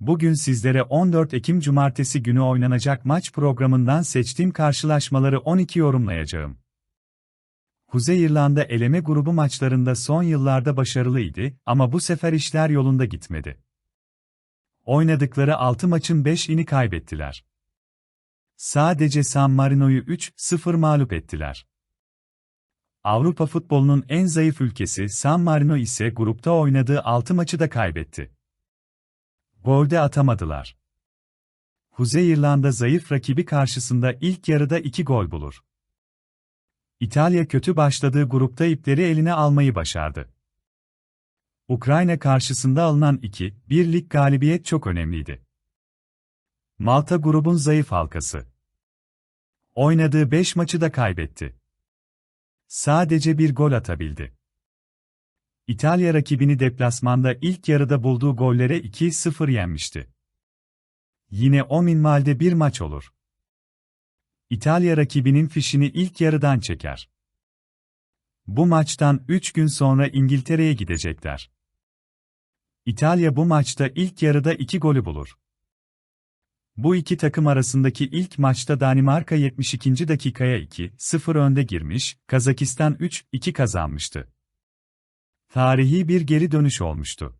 Bugün sizlere 14 Ekim Cumartesi günü oynanacak maç programından seçtiğim karşılaşmaları 12 yorumlayacağım. Kuzey İrlanda eleme grubu maçlarında son yıllarda başarılıydı ama bu sefer işler yolunda gitmedi. Oynadıkları 6 maçın 5'ini kaybettiler. Sadece San Marino'yu 3-0 mağlup ettiler. Avrupa futbolunun en zayıf ülkesi San Marino ise grupta oynadığı 6 maçı da kaybetti. Golde atamadılar. Kuzey İrlanda zayıf rakibi karşısında ilk yarıda 2 gol bulur. İtalya kötü başladığı grupta ipleri eline almayı başardı. Ukrayna karşısında alınan 2-1 lig galibiyet çok önemliydi. Malta grubun zayıf halkası. Oynadığı 5 maçı da kaybetti. Sadece bir gol atabildi. İtalya rakibini deplasmanda ilk yarıda bulduğu gollere 2-0 yenmişti. Yine o minvalde bir maç olur. İtalya rakibinin fişini ilk yarıdan çeker. Bu maçtan 3 gün sonra İngiltere'ye gidecekler. İtalya bu maçta ilk yarıda 2 golü bulur. Bu iki takım arasındaki ilk maçta Danimarka 72. dakikaya 2-0 önde girmiş, Kazakistan 3-2 kazanmıştı. Tarihi bir geri dönüş olmuştu.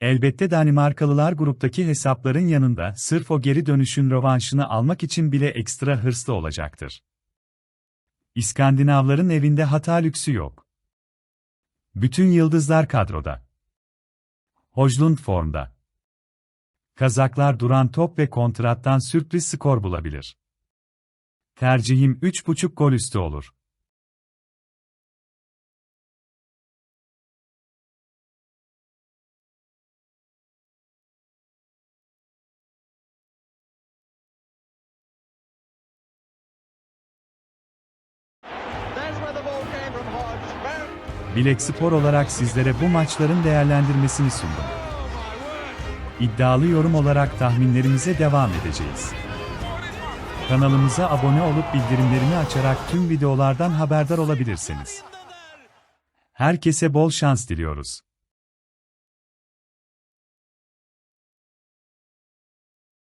Elbette Danimarkalılar gruptaki hesapların yanında sırf o geri dönüşün rövanşını almak için bile ekstra hırslı olacaktır. İskandinavların evinde hata lüksü yok. Bütün yıldızlar kadroda. Hojlund formda. Kazaklar duran top ve kontrattan sürpriz skor bulabilir. Tercihim 3.5 gol üstü olur. Bilek Spor olarak sizlere bu maçların değerlendirmesini sundum. İddialı yorum olarak tahminlerimize devam edeceğiz. Kanalımıza abone olup bildirimlerini açarak tüm videolardan haberdar olabilirsiniz. Herkese bol şans diliyoruz.